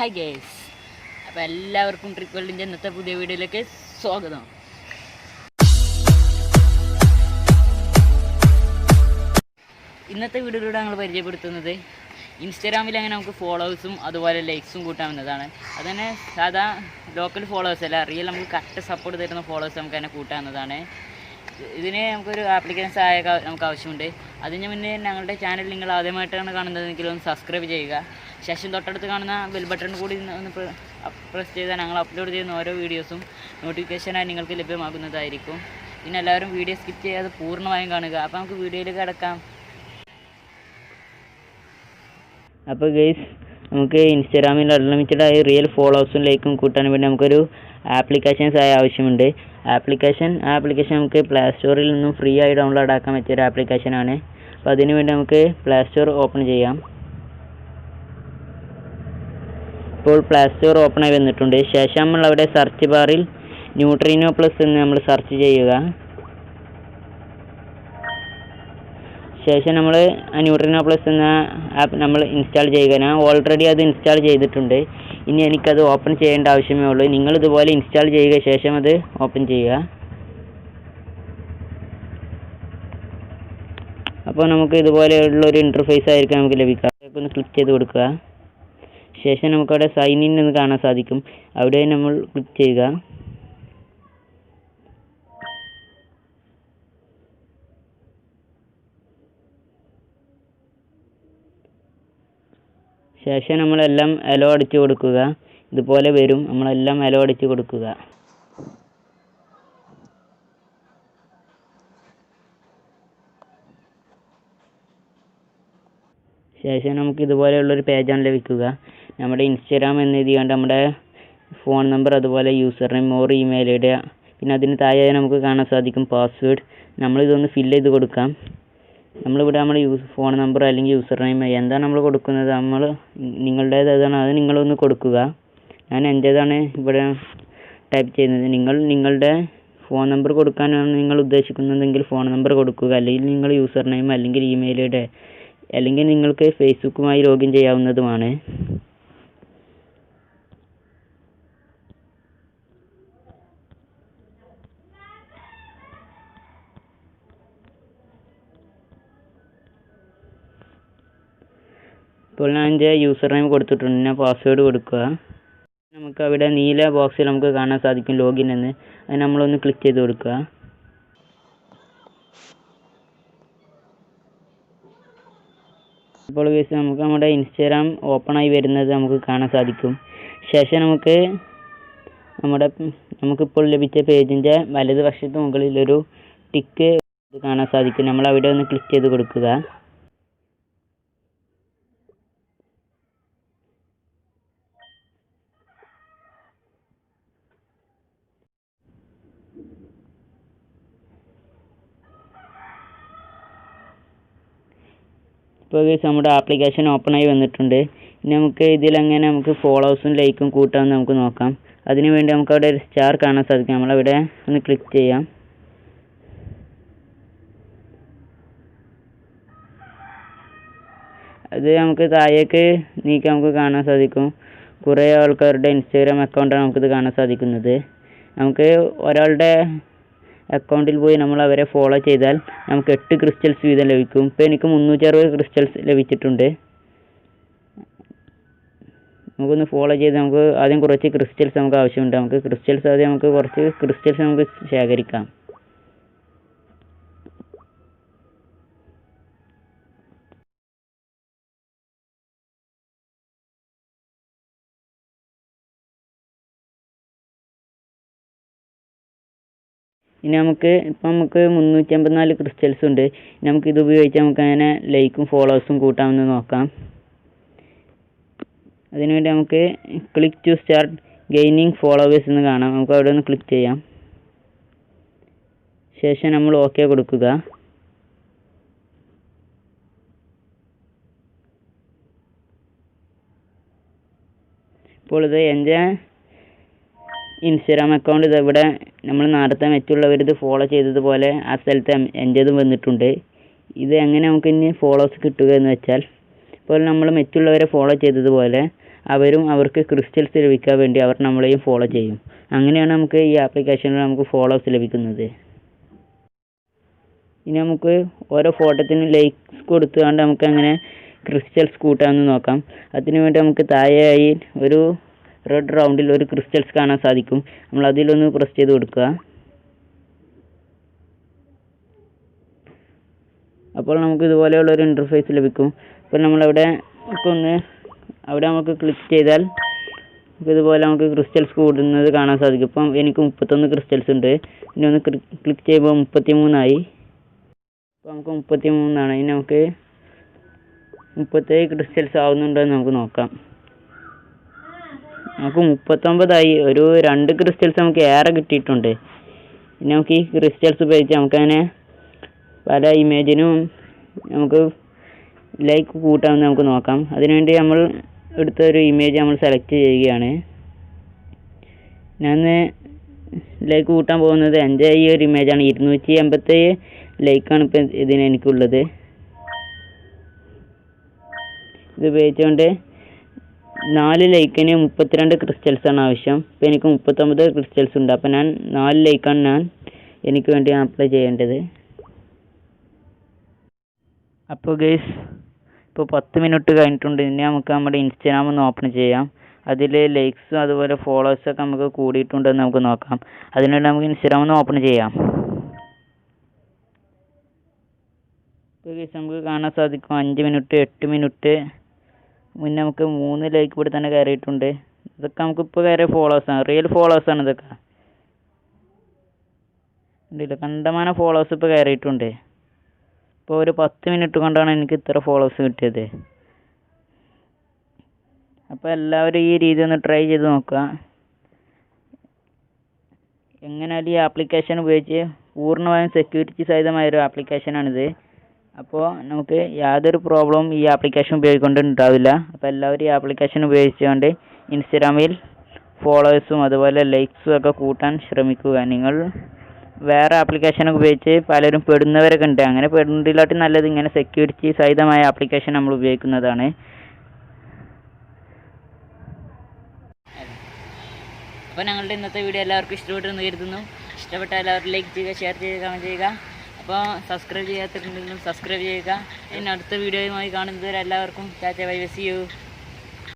Hi guys. അപ്പോൾ എല്ലാവർക്കും trip വേൾഡിന്റെ ഇന്നത്തെ പുതിയ വീഡിയോയിലേക്ക് സ്വാഗതം. ഇന്നത്തെ വീഡിയോയിലൂടെ ഞങ്ങൾ പരിചയപ്പെടുത്തുന്നത് ഇൻസ്റ്റാഗ്രാമിൽ അങ്ങനെ നമുക്ക് ഫോളോവേഴ്സും അതുപോലെ ലൈക്സും കൂട്ടാവുന്നതാണ്. അതുതന്നെ സാധാ ലോക്കൽ ഫോളോവേഴ്സ് അല്ല റിയൽ നമുക്ക് കറക്റ്റ് സപ്പോർട്ട് തരുന്ന ഫോളോവേഴ്സ് നമുക്ക് തന്നെ കൂട്ടാവുന്നതാണ്. ഇതിന് നമുക്കൊരു ആപ്ലിക്കേഷൻ സഹായം നമുക്ക് ആവശ്യമുണ്ട്. അതിന് മുന്നേ ഞങ്ങളുടെ ചാനൽ നിങ്ങൾ ആദ്യമായിട്ടാണ് കാണുന്നതെങ്കിൽ ഒന്ന് സബ്സ്ക്രൈബ് ചെയ്യുക. ശേഷം തൊട്ടടുത്ത് കാണുന്ന ബെൽ ബട്ടൺ കൂടി ഒന്ന് പ്രസ് ചെയ്താൽ ഞങ്ങൾ അപ്ലോഡ് ചെയ്യുന്ന ഓരോ വീഡിയോസും നോട്ടിഫിക്കേഷനായി നിങ്ങൾക്ക് ലഭ്യമാകുന്നതായിരിക്കും. പിന്നെ എല്ലാവരും വീഡിയോ സ്കിപ്പ് ചെയ്യാതെ പൂർണമായും കാണുക. അപ്പോൾ നമുക്ക് വീഡിയോയിലേക്ക് കിടക്കാം. അപ്പോൾ ഗെയ്സ് നമുക്ക് ഇൻസ്റ്റാഗ്രാമിൽ അൺലിമിറ്റഡായി റിയൽ ഫോളോവേഴ്സും ലൈക്കും കൂട്ടാൻ വേണ്ടി നമുക്കൊരു ആപ്ലിക്കേഷൻസ് ആയ ആവശ്യമുണ്ട്. ആപ്ലിക്കേഷൻ. ആ ആപ്ലിക്കേഷൻ നമുക്ക് പ്ലേ സ്റ്റോറിൽ നിന്നും ഫ്രീ ആയി ഡൗൺലോഡ് ആക്കാൻ പറ്റിയ ഒരു ആപ്ലിക്കേഷനാണ് അപ്പോൾ അതിനു വേണ്ടി നമുക്ക് പ്ലേ സ്റ്റോർ ഓപ്പൺ ചെയ്യാം. ഇപ്പോൾ പ്ലേ സ്റ്റോർ ഓപ്പൺ ആയി വന്നിട്ടുണ്ട്. ശേഷം നമ്മൾ അവിടെ സെർച്ച് ബാറിൽ ന്യൂട്രീനോ പ്ലസ് എന്ന് നമ്മൾ സെർച്ച് ചെയ്യുക. ശേഷം നമ്മൾ ന്യൂട്രീനോ പ്ലസ് എന്ന ആപ്പ് നമ്മൾ ഇൻസ്റ്റാൾ ചെയ്യുക ഞാൻ ഓൾറെഡി അത് ഇൻസ്റ്റാൾ ചെയ്തിട്ടുണ്ട്. ഇനി എനിക്കത് ഓപ്പൺ ചെയ്യേണ്ട ആവശ്യമേ ഉള്ളൂ. നിങ്ങൾ ഇതുപോലെ ഇൻസ്റ്റാൾ ചെയ്യുക ശേഷം അത് ഓപ്പൺ ചെയ്യുക. അപ്പോൾ നമുക്ക് ഇതുപോലെയുള്ള ഒരു ഇന്റർഫേസ് ആയിരിക്കും നമുക്ക് ലഭിക്കുക. ഒന്ന് ക്ലിക്ക് ചെയ്ത് കൊടുക്കുക. ശേഷം നമുക്കവിടെ സൈൻ ഇൻ എന്ന് കാണാൻ സാധിക്കും. അവിടെ നമ്മൾ ക്ലിക്ക് ചെയ്യുക. ശേഷം നമ്മളെല്ലാം ഇല അടിച്ചു കൊടുക്കുക. ഇതുപോലെ വരും. നമ്മളെല്ലാം ഇല അടിച്ചു കൊടുക്കുക. ശേഷം നമുക്ക് ഇതുപോലെയുള്ളൊരു പേജാണ് ലഭിക്കുക. നമ്മുടെ ഇൻസ്റ്റാഗ്രാം എന്ന് എഴുതിയാണ്ട് നമ്മുടെ ഫോൺ നമ്പർ അതുപോലെ യൂസർ നെയിം ഓർ ഇമെയിൽ ഇടുക. പിന്നെ അതിന് താഴെ നമുക്ക് കാണാൻ സാധിക്കും പാസ്വേഡ് നമ്മളിതൊന്ന് ഫില്ല് ചെയ്ത് കൊടുക്കാം. നമ്മളിവിടെ നമ്മുടെ യൂസ് ഫോൺ നമ്പർ അല്ലെങ്കിൽ യൂസർ നെയിം എന്താണ് നമ്മൾ കൊടുക്കുന്നത്? നമ്മൾ നിങ്ങളുടേത് ഏതാണ് അത് നിങ്ങളൊന്ന് കൊടുക്കുക. ഞാൻ എന്റേതാണ് ഇവിടെ ടൈപ്പ് ചെയ്യുന്നത്. നിങ്ങൾ നിങ്ങളുടെ ഫോൺ നമ്പർ കൊടുക്കാനാണ് നിങ്ങൾ ഉദ്ദേശിക്കുന്നതെങ്കിൽ ഫോൺ നമ്പർ കൊടുക്കുക. അല്ലെങ്കിൽ നിങ്ങൾ യൂസർ നെയിം അല്ലെങ്കിൽ ഇമെയിൽ അല്ലെങ്കിൽ നിങ്ങൾക്ക് ഫേസ്ബുക്കുമായി ലോഗിൻ ചെയ്യാവുന്നതുമാണ്. ഇപ്പോൾ ഞാൻ എന്റെ യൂസർ നെയിം കൊടുത്തിട്ടുണ്ട്. ഞാൻ പാസ്വേഡ് കൊടുക്കുക. നമുക്ക് അവിടെ നീല ബോക്സിൽ നമുക്ക് കാണാൻ സാധിക്കും ലോഗിൻ എന്ന്. അത് നമ്മളൊന്ന് ക്ലിക്ക് ചെയ്ത് കൊടുക്കുക. ഇപ്പോൾ കേസ് നമുക്ക് നമ്മുടെ ഇൻസ്റ്റാഗ്രാം ഓപ്പൺ ആയി വരുന്നത് നമുക്ക് കാണാൻ സാധിക്കും. ശേഷം നമുക്ക് നമ്മുടെ നമുക്കിപ്പോൾ ലഭിച്ച പേജിന്റെ വലതുവശത്ത് മുകളിലൊരു ടിക്ക് കാണാൻ സാധിക്കും. നമ്മൾ അവിടെ ഒന്ന് ക്ലിക്ക് ചെയ്ത് കൊടുക്കുക. ഇപ്പോൾ ഗൈസ് നമ്മുടെ ആപ്ലിക്കേഷൻ ഓപ്പൺ ആയി വന്നിട്ടുണ്ട്. ഇനി നമുക്ക് ഇതിലെങ്ങനെ നമുക്ക് ഫോളോവേഴ്സും ലൈക്കും കൂട്ടാമെന്ന് നമുക്ക് നോക്കാം. അതിനു വേണ്ടി നമുക്ക് അവിടെ ഒരു സ്റ്റാർ കാണാൻ സാധിക്കും. നമ്മളവിടെ ഒന്ന് ക്ലിക്ക് ചെയ്യാം. അത് നമുക്ക് താഴേക്ക് നീക്കാൻ നമുക്ക് കാണാൻ സാധിക്കും. കുറേ ആൾക്കാരുടെ ഇൻസ്റ്റാഗ്രാം അക്കൗണ്ടാണ് നമുക്കിത് കാണാൻ സാധിക്കുന്നത്. നമുക്ക് ഒരാളുടെ അക്കൗണ്ടിൽ പോയി നമ്മൾ അവരെ ഫോളോ ചെയ്താൽ നമുക്ക് എട്ട് ക്രിസ്റ്റൽസ് വീതം ലഭിക്കും. ഇപ്പോൾ എനിക്ക് മുന്നൂറ്റി അറുപത് ക്രിസ്റ്റൽസ് ലഭിച്ചിട്ടുണ്ട്. നമുക്കൊന്ന് ഫോളോ ചെയ്ത് നമുക്ക് ആദ്യം കുറച്ച് ക്രിസ്റ്റൽസ് നമുക്ക് ആവശ്യമുണ്ട്. നമുക്ക് ക്രിസ്റ്റൽസ് ആദ്യം നമുക്ക് കുറച്ച് ക്രിസ്റ്റൽസ് നമുക്ക് ശേഖരിക്കാം. ഇനി നമുക്ക് ഇപ്പം നമുക്ക് മുന്നൂറ്റി അമ്പത്തിനാല് ക്രിസ്റ്റൽസ് ഉണ്ട്. നമുക്ക് ഇത് ഉപയോഗിച്ച് നമുക്ക് അങ്ങനെ ലൈക്കും ഫോളോവേഴ്സും കൂട്ടാമെന്ന് നോക്കാം. അതിനുവേണ്ടി നമുക്ക് click to start gaining followers എന്ന് കാണാം. നമുക്ക് അവിടെ ഒന്ന് ക്ലിക്ക് ചെയ്യാം. ശേഷം നമ്മൾ ഓക്കെ കൊടുക്കുക. ഇപ്പോൾ ഇത് എന്റെ ഇൻസ്റ്റാഗ്രാം അക്കൗണ്ട് ഇത് ഇവിടെ നമ്മൾ നേരത്തെ മറ്റുള്ളവർ ഇത് ഫോളോ ചെയ്തതുപോലെ ആ സ്ഥലത്ത് എന്റേതും വന്നിട്ടുണ്ട്. ഇത് എങ്ങനെ നമുക്ക് ഇനി ഫോളോവേഴ്സ് കിട്ടുക എന്ന് വെച്ചാൽ ഇപ്പോൾ നമ്മൾ മറ്റുള്ളവരെ ഫോളോ ചെയ്തതുപോലെ അവരും അവർക്ക് ക്രിസ്റ്റൽസ് ലഭിക്കാൻ വേണ്ടി അവർ നമ്മളെയും ഫോളോ ചെയ്യും. അങ്ങനെയാണ് നമുക്ക് ഈ ആപ്ലിക്കേഷനിൽ നമുക്ക് ഫോളോവേഴ്സ് ലഭിക്കുന്നത്. ഇനി നമുക്ക് ഓരോ ഫോട്ടോത്തിനും ലൈക്സ് കൊടുത്തുകൊണ്ട് നമുക്ക് അങ്ങനെ ക്രിസ്റ്റൽസ് കൂട്ടാമെന്ന് നോക്കാം. അതിനു വേണ്ടി നമുക്ക് താഴെയായി ഒരു റെഡ് റൗണ്ടിൽ ഒരു ക്രിസ്റ്റൽസ് കാണാൻ സാധിക്കും. നമ്മൾ അതിലൊന്ന് പ്രസ് ചെയ്ത് കൊടുക്കുക. അപ്പോൾ നമുക്ക് ഇതുപോലെയുള്ള ഒരു ഇന്റർഫേസ് ലഭിക്കും. അപ്പോൾ നമ്മളവിടെ ഒന്ന് അവിടെ നമുക്ക് ക്ലിക്ക് ചെയ്താൽ നമുക്ക് ഇതുപോലെ നമുക്ക് ക്രിസ്റ്റൽസ് കൂടുന്നത് കാണാൻ സാധിക്കും. ഇപ്പം എനിക്ക് മുപ്പത്തൊന്ന് ക്രിസ്റ്റൽസ് ഉണ്ട്. ഇനി ഒന്ന് ക്ലിക്ക് ചെയ്യുമ്പോൾ മുപ്പത്തി മൂന്നായി അപ്പോൾ നമുക്ക് മുപ്പത്തി മൂന്നാണ് ഇനി നമുക്ക് മുപ്പത്തേഴ് ക്രിസ്റ്റൽസ് ആവുന്നുണ്ടോ എന്ന് നമുക്ക് നോക്കാം. നമുക്ക് മുപ്പത്തൊമ്പതായി. ഒരു രണ്ട് ക്രിസ്റ്റൽസ് നമുക്ക് ഏറെ കിട്ടിയിട്ടുണ്ട്. ഇനി നമുക്ക് ഈ ക്രിസ്റ്റൽസ് ഉപയോഗിച്ച് നമുക്കങ്ങനെ പല ഇമേജിനും നമുക്ക് ലൈക്ക് കൂട്ടാമെന്ന് നമുക്ക് നോക്കാം. അതിനുവേണ്ടി നമ്മൾ എടുത്ത ഒരു ഇമേജ് നമ്മൾ സെലക്ട് ചെയ്യുകയാണ്. ഞാൻ ലൈക്ക് കൂട്ടാൻ പോകുന്നത് എന്റെ ഈ ഒരു ഇമേജാണ് ഇരുന്നൂറ്റി എൺപത്തേഴ് ലൈക്കാണ് ഇപ്പം ഇതിന് എനിക്കുള്ളത്. ഇത് ഉപയോഗിച്ചുകൊണ്ട് നാല് ലൈക്കിന് മുപ്പത്തിരണ്ട് ക്രിസ്റ്റൽസ് ആണ് ആവശ്യം. ഇപ്പം എനിക്ക് മുപ്പത്തൊമ്പത് ക്രിസ്റ്റൽസ് ഉണ്ട്. അപ്പം ഞാൻ നാല് ലൈക്കാണ് ഞാൻ എനിക്ക് വേണ്ടി അപ്ലൈ ചെയ്യേണ്ടത്. അപ്പോൾ ഗൈസ് ഇപ്പോൾ പത്ത് മിനിറ്റ് കഴിഞ്ഞിട്ടുണ്ട്. ഇനി നമുക്ക് നമ്മുടെ ഇൻസ്റ്റാഗ്രാം ഒന്ന് ഓപ്പൺ ചെയ്യാം. അതിൽ ലൈക്സും അതുപോലെ ഫോളോവേഴ്സൊക്കെ നമുക്ക് കൂടിയിട്ടുണ്ടെന്ന് നമുക്ക് നോക്കാം. അതിനുവേണ്ടി നമുക്ക് ഇൻസ്റ്റാഗ്രാം ഒന്ന് ഓപ്പൺ ചെയ്യാം. ഇപ്പോൾ ഗൈസ് നമുക്ക് കാണാൻ സാധിക്കും. അഞ്ച് മിനിറ്റ് എട്ട് മിനിറ്റ് മുന്നേ നമുക്ക് മൂന്ന് ലൈക്ക് ഇവിടെ തന്നെ കയറിയിട്ടുണ്ട് ഇതൊക്കെ നമുക്കിപ്പോൾ കയറിയ ഫോളോവേഴ്സാണ് റിയൽ ഫോളോവേഴ്സാണ് ഇതൊക്കെ. കണ്ടില്ല? കണ്ടമാന ഫോളോവേഴ്സ് ഇപ്പോൾ കയറിയിട്ടുണ്ട് ഇപ്പോൾ ഒരു പത്ത് മിനിറ്റ് കൊണ്ടാണ് എനിക്ക് ഇത്ര ഫോളോവേഴ്സ് കിട്ടിയത്. അപ്പോൾ എല്ലാവരും ഈ രീതി ഒന്ന് ട്രൈ ചെയ്ത് നോക്കുക. എങ്ങനെയാലും ഈ ആപ്ലിക്കേഷൻ ഉപയോഗിച്ച് പൂർണമായും സെക്യൂരിറ്റി സഹിതമായ ഒരു ആപ്ലിക്കേഷനാണിത് അപ്പോൾ നമുക്ക് യാതൊരു പ്രോബ്ലവും ഈ ആപ്ലിക്കേഷൻ ഉപയോഗിക്കൊണ്ട് ഉണ്ടാവില്ല അപ്പോൾ എല്ലാവരും ഈ ആപ്ലിക്കേഷൻ ഉപയോഗിച്ചുകൊണ്ട് ഇൻസ്റ്റഗ്രാമിൽ ഫോളോവേഴ്സും അതുപോലെ ലൈക്സും ഒക്കെ കൂട്ടാൻ ശ്രമിക്കുക. നിങ്ങൾ വേറെ ആപ്ലിക്കേഷനൊക്കെ ഉപയോഗിച്ച് പലരും പെടുന്നവരൊക്കെ ഉണ്ട്. അങ്ങനെ പെടുന്നതിലോട്ട് നല്ലത് ഇങ്ങനെ സെക്യൂരിറ്റി സഹിതമായ ആപ്ലിക്കേഷൻ നമ്മൾ ഉപയോഗിക്കുന്നതാണ്. അപ്പോൾ ഞങ്ങളുടെ ഇന്നത്തെ വീഡിയോ എല്ലാവർക്കും ഇഷ്ടപ്പെട്ടെന്ന് കരുതുന്നു. ഇഷ്ടപ്പെട്ട എല്ലാവരും ലൈക്ക് ചെയ്യുക ഷെയർ ചെയ്യുക കമന്റ് ചെയ്യുക. അപ്പോൾ സബ്സ്ക്രൈബ് ചെയ്യാത്തിട്ടുണ്ടെങ്കിലും സബ്സ്ക്രൈബ് ചെയ്യുക. ഇനി അടുത്ത വീഡിയോയുമായി കാണുന്നതുവരെ എല്ലാവർക്കും ടാറ്റ ബൈ യു